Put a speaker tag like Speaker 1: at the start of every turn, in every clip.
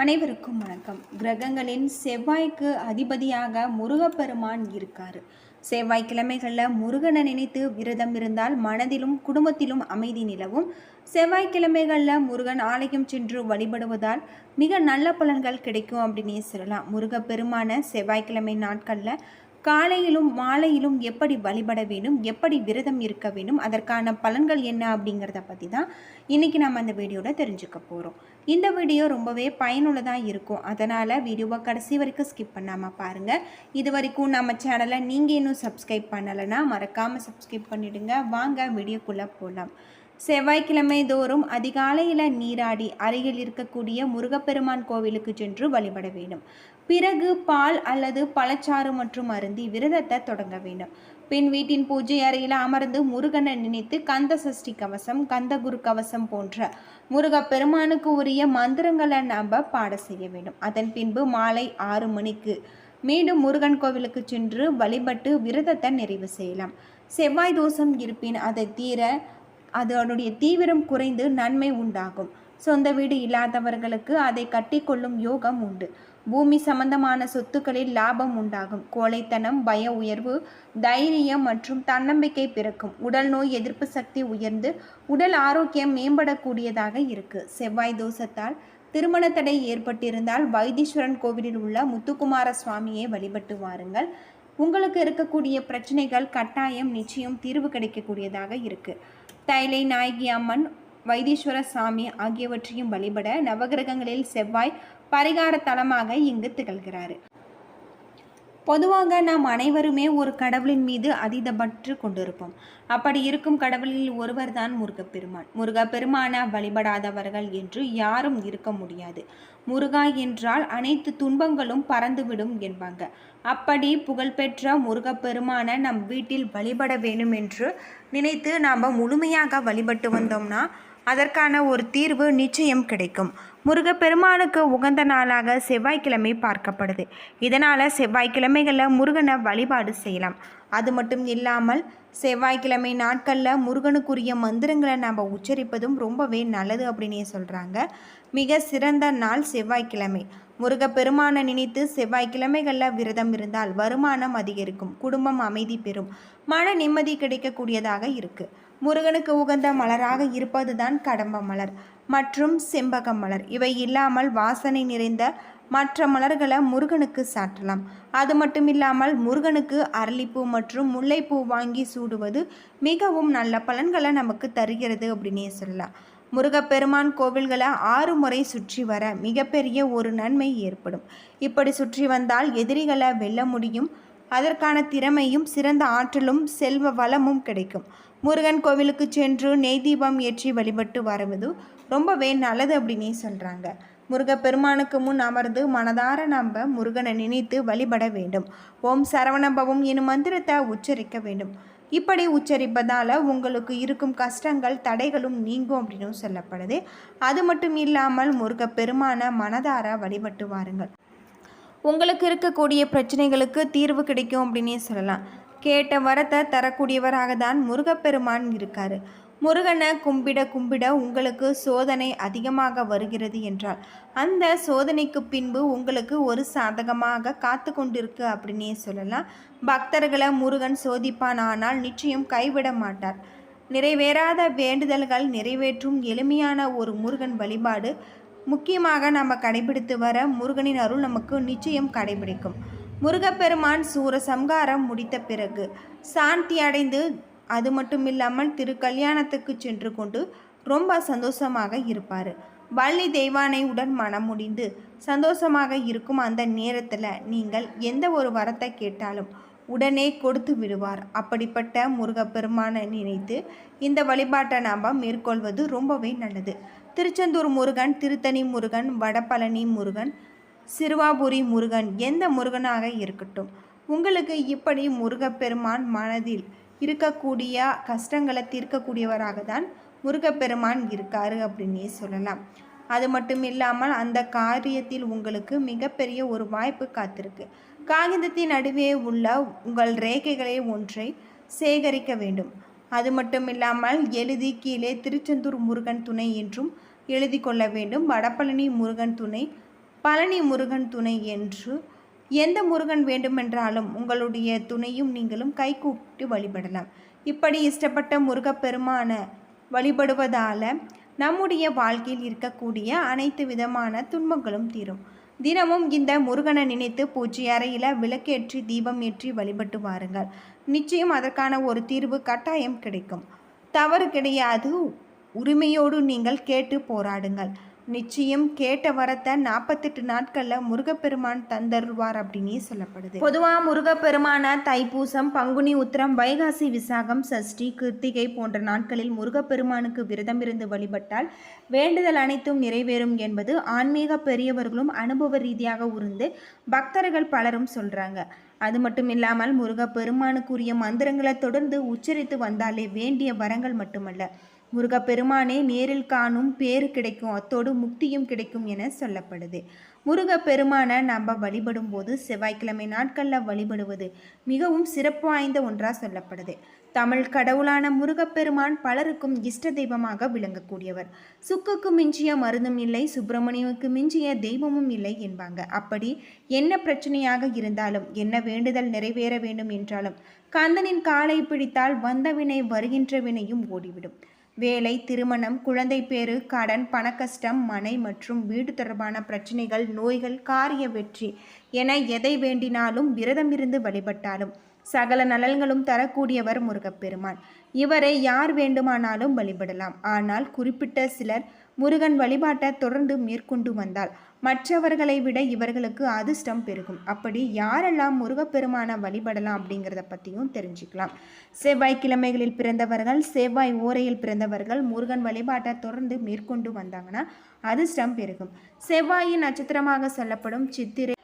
Speaker 1: அனைவருக்கும் வணக்கம். கிரகங்களின் செவ்வாய்க்கு அதிபதியாக முருகப்பெருமான் இருக்கார். செவ்வாய்க்கிழமைகளில் முருகனை நினைத்து விரதம் இருந்தால் மனதிலும் குடும்பத்திலும் அமைதி நிலவும். செவ்வாய்க்கிழமைகளில் முருகன் ஆலயம் சென்று வழிபடுவதால் மிக நல்ல பலன்கள் கிடைக்கும் அப்படின்னே சொல்லலாம். முருகப்பெருமான செவ்வாய்க்கிழமை நாட்களில் காலையிலும் மாலையிலும் எப்படி வழிபட வேண்டும் எப்படி விரதம் இருக்க வேண்டும் அதற்கான பலன்கள் என்ன அப்படிங்கிறத பற்றி தான் இன்றைக்கி நம்ம அந்த வீடியோவில் தெரிஞ்சுக்க போகிறோம் இந்த வீடியோ ரொம்பவே பயனுள்ளதாக இருக்கும். அதனால் வீடியோவை கடைசி வரைக்கும் ஸ்கிப் பண்ணாமல் பாருங்கள் இது வரைக்கும் நம்ம சேனலை நீங்கள் இன்னும் சப்ஸ்கிரைப் பண்ணலைன்னா மறக்காமல் சப்ஸ்கிரைப் பண்ணிவிடுங்க வாங்க வீடியோக்குள்ளே போகலாம் செவ்வாய்க்கிழமை தோறும் அதிகாலையில் நீராடி அருகில் இருக்கக்கூடிய முருகப்பெருமான் கோவிலுக்கு சென்று வழிபட வேண்டும். பிறகு பால் அல்லது பழச்சாறு மற்றும் அருந்தி விரதத்தை தொடங்க வேண்டும். பின் வீட்டின் பூஜை அறையில் அமர்ந்து முருகனை நினைத்து கந்த சஷ்டி கவசம் கந்தகுரு கவசம் போன்ற முருகப்பெருமானுக்கு உரிய மந்திரங்களை நாம் பாட செய்ய வேண்டும். அதன் பின்பு மாலை ஆறு மணிக்கு மீண்டும் முருகன் கோவிலுக்கு சென்று வழிபட்டு விரதத்தை நிறைவு செய்யலாம். செவ்வாய் தோஷம் இருப்பின் அதை தீர அதனுடைய தீவிரம் குறைந்து நன்மை உண்டாகும். சொந்த வீடு இல்லாதவர்களுக்கு அதை கட்டிக்கொள்ளும் யோகம் உண்டு. பூமி சம்பந்தமான சொத்துக்களில் லாபம் உண்டாகும். கோழைத்தனம் பய உயர்வு தைரியம் மற்றும் தன்னம்பிக்கை பிறக்கும். உடல் நோய் எதிர்ப்பு சக்தி உயர்ந்து உடல் ஆரோக்கியம் மேம்படக்கூடியதாக இருக்கு. செவ்வாய் தோஷத்தால் திருமண தடை ஏற்பட்டிருந்தால் வைத்தீஸ்வரன் கோவிலில் உள்ள முத்துக்குமார சுவாமியை வழிபட்டு வாருங்கள். உங்களுக்கு இருக்கக்கூடிய பிரச்சனைகள் கட்டாயம் நிச்சயம் தீர்வு கிடைக்கக்கூடியதாக இருக்கு. தைலை நாயகி அம்மன் வைத்தீஸ்வர சாமி ஆகியவற்றையும் வழிபட நவகிரகங்களில் செவ்வாய் பரிகார தலமாக இங்கு திகழ்கிறார். பொதுவாக நாம் அனைவருமே ஒரு கடவுளின் மீது அதீத பற்று கொண்டிருப்போம். அப்படி இருக்கும் கடவுளில் ஒருவர் தான் முருகப்பெருமான். முருகப்பெருமான வழிபடாதவர்கள் என்று யாரும் இருக்க முடியாது. முருகா என்றால் அனைத்து துன்பங்களும் பறந்துவிடும் என்பாங்க. அப்படி புகழ்பெற்ற முருகப்பெருமான நம் வீட்டில் வழிபட வேண்டும் என்று நினைத்து நாம் முழுமையாக வழிபட்டு வந்தோம்னா அதற்கான ஒரு தீர்வு நிச்சயம் கிடைக்கும். முருகப்பெருமானுக்கு உகந்த நாளாக செவ்வாய்க்கிழமை பார்க்கப்படுது. இதனால் செவ்வாய்க்கிழமைகளில் முருகனை வழிபாடு செய்யலாம். அது மட்டும் இல்லாமல் செவ்வாய்க்கிழமை நாட்களில் முருகனுக்குரிய மந்திரங்களை நம்ம உச்சரிப்பதும் ரொம்பவே நல்லது அப்படின்னே சொல்கிறாங்க மிக சிறந்த நாள் செவ்வாய்க்கிழமை. முருகப்பெருமானை நினைத்து செவ்வாய்க்கிழமைகளில் விரதம் இருந்தால் வருமானம் அதிகரிக்கும். குடும்பம் அமைதி பெறும். மன நிம்மதி கிடைக்கக்கூடியதாக இருக்குது முருகனுக்கு உகந்த மலராக இருப்பதுதான் கடம்ப மலர் மற்றும் செம்பக மலர். இவை இல்லாமல் வாசனை நிறைந்த மற்ற மலர்களை முருகனுக்கு சாற்றலாம். அது மட்டும் இல்லாமல் முருகனுக்கு அரளிப்பூ மற்றும் முல்லைப்பூ வாங்கி சூடுவது மிகவும் நல்ல பலன்களை நமக்கு தருகிறது அப்படின்னே சொல்லலாம். முருகப்பெருமான் கோவில்களை ஆறு முறை சுற்றி வர மிகப்பெரிய ஒரு நன்மை ஏற்படும். இப்படி சுற்றி வந்தால் எதிரிகளை வெல்ல முடியும். அதற்கான திறமையும் சிறந்த ஆற்றலும் செல்வ வளமும் கிடைக்கும். முருகன் கோவிலுக்கு சென்று நெய் தீபம் ஏற்றி வழிபட்டு வருவது ரொம்பவே நல்லது அப்படின்னே சொல்கிறாங்க முருகப்பெருமானுக்கு முன் அமர்ந்து மனதார நம்ப முருகனை நினைத்து வழிபட வேண்டும். ஓம் சரவணபவம் எனும் மந்திரத்தை உச்சரிக்க வேண்டும். இப்படி உச்சரிப்பதால் உங்களுக்கு இருக்கும் கஷ்டங்கள் தடைகளும் நீங்கும் அப்படின்னு சொல்லப்படுது. அது மட்டும் இல்லாமல் முருகப்பெருமான மனதார வழிபட்டு வாருங்கள். உங்களுக்கு இருக்கக்கூடிய பிரச்சனைகளுக்கு தீர்வு கிடைக்கும் அப்படின்னே சொல்லலாம். கேட்ட வரத்தை தரக்கூடியவராக தான் முருகப்பெருமான் இருக்கார். முருகனை கும்பிட கும்பிட உங்களுக்கு சோதனை அதிகமாக வருகிறது என்றால் அந்த சோதனைக்கு பின்பு உங்களுக்கு ஒரு சாதகமாக காத்து கொண்டிருக்கு அப்படின்னே சொல்லலாம். பக்தர்களை முருகன் சோதிப்பான் ஆனால் நிச்சயம் கைவிட மாட்டார். நிறைவேறாத வேண்டுதல்கள் நிறைவேற்றும் எளிமையான ஒரு முருகன் வழிபாடு முக்கியமாக நம்ம கடைபிடித்து வர முருகனின் அருள் நமக்கு நிச்சயம் கடைபிடிக்கும். முருகப்பெருமான் சூர சம்காரம் முடித்த பிறகு சாந்தி அடைந்து அது மட்டும் இல்லாமல் திருக்கல்யாணத்துக்கு சென்று கொண்டு ரொம்ப சந்தோஷமாக இருப்பார். வள்ளி தெய்வானை உடன் மனம் முடிந்து சந்தோஷமாக இருக்கும் அந்த நேரத்தில் நீங்கள் எந்த ஒரு வரத்தை கேட்டாலும் உடனே கொடுத்து விடுவார். அப்படிப்பட்ட முருகப்பெருமானை நினைத்து இந்த வழிபாட்டை நாம் மேற்கொள்வது ரொம்பவே நல்லது. திருச்செந்தூர் முருகன் திருத்தணி முருகன் வடபழனி முருகன் சிறுவாபுரி முருகன் எந்த முருகனாக இருக்கட்டும். உங்களுக்கு இப்படி முருகப்பெருமான் மனதில் இருக்கக்கூடிய கஷ்டங்களை தீர்க்கக்கூடியவராக தான் முருகப்பெருமான் இருக்காரு அப்படின்னே சொல்லலாம். அது மட்டும் இல்லாமல் அந்த காரியத்தில் உங்களுக்கு மிகப்பெரிய ஒரு வாய்ப்பு காத்திருக்கு. காகிதத்தின் நடுவே உள்ள உங்கள் ரேகைகளை ஒன்றை சேகரிக்க வேண்டும். அது மட்டும் இல்லாமல் எழுதி கீழே திருச்செந்தூர் முருகன் துணை என்றும் எழுதி கொள்ள வேண்டும். வடபழனி முருகன் துணை பழனி முருகன் துணை என்று எந்த முருகன் வேண்டுமென்றாலும் உங்களுடைய துணையும் நீங்களும் கைகூட்டி வழிபடலாம். இப்படி இஷ்டப்பட்ட முருகப்பெருமான வழிபடுவதால் நம்முடைய வாழ்க்கையில் இருக்கக்கூடிய அனைத்து விதமான துன்பங்களும் தீரும். தினமும் இந்த முருகனை நினைத்து பூஜை அறையில் விளக்கேற்றி தீபம் ஏற்றி வழிபட்டு வாருங்கள். நிச்சயம் அதற்கான ஒரு தீர்வு கட்டாயம் கிடைக்கும். தவறு கிடையாது. உரிமையோடு நீங்கள் கேட்டு போராடுங்கள். நிச்சயம் கேட்ட வரத்தை நாற்பத்தெட்டு நாட்களில் முருகப்பெருமான் தந்தருவார் அப்படின்னே சொல்லப்படுது. பொதுவாக முருகப்பெருமான தைப்பூசம் பங்குனி உத்திரம் வைகாசி விசாகம் சஷ்டி கிருத்திகை போன்ற நாட்களில் முருகப்பெருமானுக்கு விரதம் இருந்து வழிபட்டால் வேண்டுதல் அனைத்தும் நிறைவேறும் என்பது ஆன்மீக பெரியவர்களும் அனுபவ ரீதியாக உருந்து பக்தர்கள் பலரும் சொல்கிறாங்க அது மட்டும் இல்லாமல் முருகப்பெருமானுக்குரிய மந்திரங்களை தொடர்ந்து உச்சரித்து வந்தாலே வேண்டிய வரங்கள் மட்டுமல்ல. முருகப்பெருமானே நேரில் காணும் பேறு கிடைக்கும் அத்தோடு முக்தியும் கிடைக்கும் என சொல்லப்படுது. முருகப்பெருமானை நம்ம வழிபடும் போது செவ்வாய்க்கிழமை நாட்களில் வழிபடுவது மிகவும் சிறப்பு வாய்ந்த ஒன்றாக சொல்லப்படுது. தமிழ் கடவுளான முருகப்பெருமான் பலருக்கும் இஷ்ட தெய்வமாக விளங்கக்கூடியவர். சுக்குக்கு மிஞ்சிய மருந்தும் இல்லை சுப்பிரமணியனுக்கு மிஞ்சிய தெய்வமும் இல்லை என்பாங்க. அப்படி என்ன பிரச்சனையாக இருந்தாலும் என்ன வேண்டுதல் நிறைவேற வேண்டும் என்றாலும் கந்தனின் காலை பிடித்தால் வந்த வினை வருகின்ற வினையும் ஓடிவிடும். வேலை திருமணம் குழந்தை பேறு கடன் பணக்கஷ்டம் மனை மற்றும் வீடு தொடர்பான பிரச்சனைகள் நோய்கள் காரிய வெற்றி என எதை வேண்டினாலும் விரதமிருந்து வழிபட்டாலும் சகல நலன்களும் தரக்கூடியவர் முருகப்பெருமான். இவரை யார் வேண்டுமானாலும் வழிபடலாம். ஆனால் குறிப்பிட்ட சிலர் முருகன் வழிபாட்டை தொடர்ந்து மேற்கொண்டு வந்தால் மற்றவர்களை விட இவர்களுக்கு அதிர்ஷ்டம் பெருகும். அப்படி யாரெல்லாம் முருகப்பெருமானை வழிபடலாம் அப்படிங்கிறத பற்றியும் தெரிஞ்சுக்கலாம். செவ்வாய்க்கிழமைகளில் பிறந்தவர்கள் செவ்வாய் ஓரையில் பிறந்தவர்கள் முருகன் வழிபாட்டை தொடர்ந்து மேற்கொண்டு வந்தாங்கன்னா அதிர்ஷ்டம் பெருகும். செவ்வாயின் நட்சத்திரமாக சொல்லப்படும் சித்திரை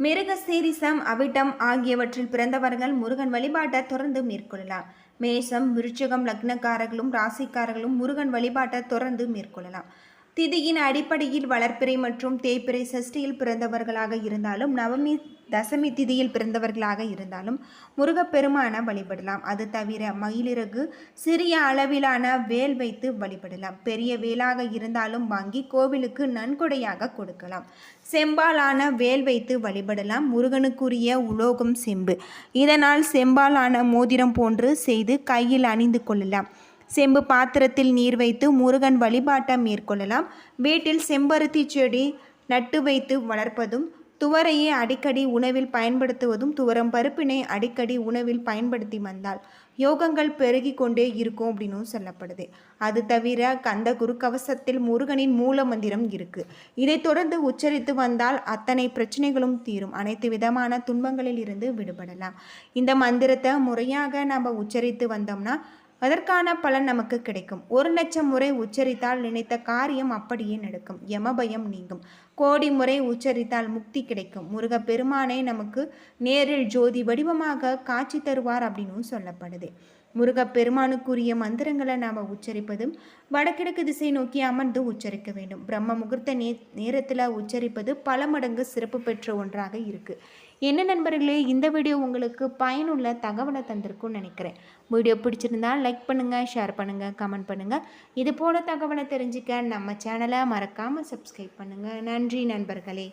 Speaker 1: மிருகசீரிசம் அவிட்டம் ஆகியவற்றில் பிறந்தவர்கள் முருகன் வழிபாட்டை தொடர்ந்து மேற்கொள்ளலாம். மேஷம் விருச்சகம் லக்னக்காரர்களும் ராசிக்காரர்களும் முருகன் வழிபாட்டை தொடர்ந்து மேற்கொள்ளலாம். திதியின் அடிப்படையில் வளர்ப்பிறை மற்றும் தேய்பிறை சஷ்டியில் பிறந்தவர்களாக இருந்தாலும் நவமி தசமி திதியில் பிறந்தவர்களாக இருந்தாலும் முருகப்பெருமான வழிபடலாம். அது தவிர மயிலிறகு சிறிய அளவிலான வேல் வைத்து வழிபடலாம். பெரிய வேலாக இருந்தாலும் வாங்கி கோவிலுக்கு நன்கொடையாக கொடுக்கலாம். செம்பாலான வேல் வைத்து வழிபடலாம். முருகனுக்குரிய உலோகம் செம்பு. இதனால் செம்பாலான மோதிரம் போன்று செய்து கையில் அணிந்து கொள்ளலாம். செம்பு பாத்திரத்தில் நீர் வைத்து முருகன் வழிபாட்டை மேற்கொள்ளலாம். வீட்டில் செம்பருத்தி செடி நட்டு வைத்து வளர்ப்பதும் துவரையை அடிக்கடி உணவில் பயன்படுத்துவதும் துவரம் பருப்பினை அடிக்கடி உணவில் பயன்படுத்தி வந்தால் யோகங்கள் பெருகி கொண்டே இருக்கும் அப்படின்னும் சொல்லப்படுது. அது தவிர கந்த குரு கவசத்தில் முருகனின் மூல மந்திரம் இருக்கு. இதை தொடர்ந்து உச்சரித்து வந்தால் அத்தனை பிரச்சனைகளும் தீரும். அனைத்து விதமான துன்பங்களில் இருந்து விடுபடலாம். இந்த மந்திரத்தை முறையாக நம்ம உச்சரித்து வந்தோம்னா அதற்கான பலன் நமக்கு கிடைக்கும். ஒரு லட்சம் முறை உச்சரித்தால் நினைத்த காரியம் அப்படியே நடக்கும். யமபயம் நீங்கும். கோடி முறை உச்சரித்தால் முக்தி கிடைக்கும். முருக பெருமானை நமக்கு நேரில் ஜோதி வடிவமாக காட்சி தருவார் அப்படின்னு சொல்லப்படுது. முருகப்பெருமானுக்குரிய மந்திரங்களை நாம் உச்சரிப்பதும் வடகிழக்கு திசை நோக்கி அமர்ந்து உச்சரிக்க வேண்டும். பிரம்ம முகூர்த்த நே நேரத்தில் உச்சரிப்பது பல மடங்கு சிறப்பு பெற்ற ஒன்றாக இருக்குது என்ன நண்பர்களே இந்த வீடியோ உங்களுக்கு பயனுள்ள தகவலை தந்திருக்கும்னு நினைக்கிறேன். வீடியோ பிடிச்சிருந்தா லைக் பண்ணுங்கள் ஷேர் பண்ணுங்கள் கமெண்ட் பண்ணுங்கள் இது போல தகவலை தெரிஞ்சுக்க நம்ம சேனலை மறக்காமல் சப்ஸ்கிரைப் பண்ணுங்கள் நன்றி நண்பர்களே.